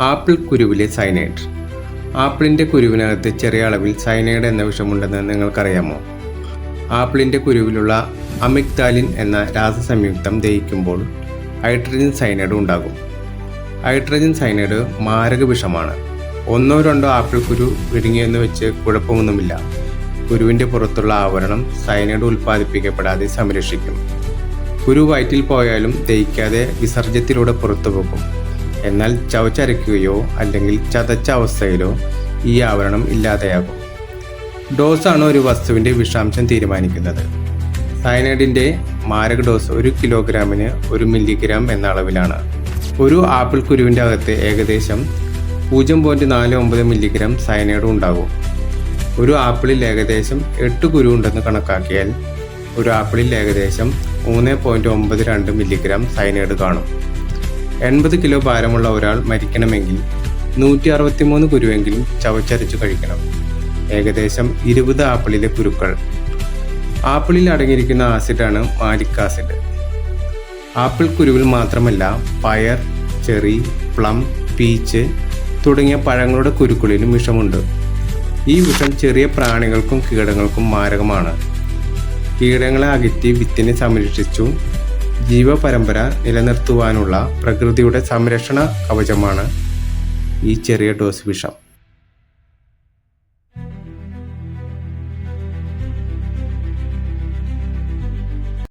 Apple കുരുവിലെ cyanide ആപ്പിളിന്റെ കുരുവിനകത്ത് ചെറിയ അളവിൽ സൈനൈഡ് എന്ന വിഷമുണ്ടെന്ന് നിങ്ങൾക്കറിയാമോ? ആപ്പിളിന്റെ കുരുവിലുള്ള അമിക്താലിൻ എന്ന രാസസംയുക്തം ദഹിക്കുമ്പോൾ ഹൈഡ്രജൻ സൈനൈഡ് ഉണ്ടാകും. ഹൈഡ്രജൻ സൈനൈഡ് മാരക വിഷമാണ്. ഒന്നോ രണ്ടോ ആപ്പിൾ കുരു വിഴുങ്ങിയെന്ന് വെച്ച് കുഴപ്പമൊന്നുമില്ല. കുരുവിന്റെ പുറത്തുള്ള ആവരണം സൈനൈഡ് ഉൽപ്പാദിപ്പിക്കപ്പെടാതെ സംരക്ഷിക്കും. കുരു വയറ്റിൽ പോയാലും ദഹിക്കാതെ വിസർജ്യത്തിലൂടെ പുറത്തു പോകും എന്നാൽ ചവച്ചരയ്ക്കുകയോ അല്ലെങ്കിൽ ചതച്ച അവസ്ഥയിലോ ഈ ആവരണം ഇല്ലാതെയാകും. ഡോസാണ് ഒരു വസ്തുവിന്റെ വിഷാംശം തീരുമാനിക്കുന്നത്. സയനൈഡിന്റെ മാരക ഡോസ് ഒരു കിലോഗ്രാമിന് ഒരു മില്ലിഗ്രാം എന്ന അളവിലാണ്. ഒരു ആപ്പിൾ കുരുവിന്റെ അകത്ത് ഏകദേശം പൂജ്യം പോയിന്റ് നാല് ഒമ്പത് മില്ലിഗ്രാം സയനൈഡ് ഉണ്ടാകും. ഒരു ആപ്പിളിൽ ഏകദേശം എട്ട് കുരു ഉണ്ടെന്ന് കണക്കാക്കിയാൽ ഒരു ആപ്പിളിൽ ഏകദേശം മൂന്ന് പോയിന്റ് ഒമ്പത് രണ്ട് മില്ലിഗ്രാം സയനൈഡ് കാണും. എൺപത് കിലോ ഭാരമുള്ള ഒരാൾ മരിക്കണമെങ്കിൽ നൂറ്റി അറുപത്തിമൂന്ന് കുരുവെങ്കിലും ചവച്ചരച്ചു കഴിക്കണം. ഏകദേശം ഇരുപത് ആപ്പിളിലെ കുരുക്കൾ. ആപ്പിളിൽ അടങ്ങിയിരിക്കുന്ന ആസിഡാണ് മാലിക് ആസിഡ് ആപ്പിൾ കുരുവിൽ മാത്രമല്ല പയർ ചെറി പ്ലം പീച്ച് തുടങ്ങിയ പഴങ്ങളുടെ കുരുക്കളിലും വിഷമുണ്ട്. ഈ വിഷം ചെറിയ പ്രാണികൾക്കും കീടങ്ങൾക്കും മാരകമാണ്. കീടങ്ങളെ അകറ്റി വിത്തിനെ സംരക്ഷിച്ചു ജീവപരമ്പര നിലനിർത്തുവാനുള്ള പ്രകൃതിയുടെ സംരക്ഷണ കവചമാണ് ഈ ചെറിയ ഡോസ് വിഷം.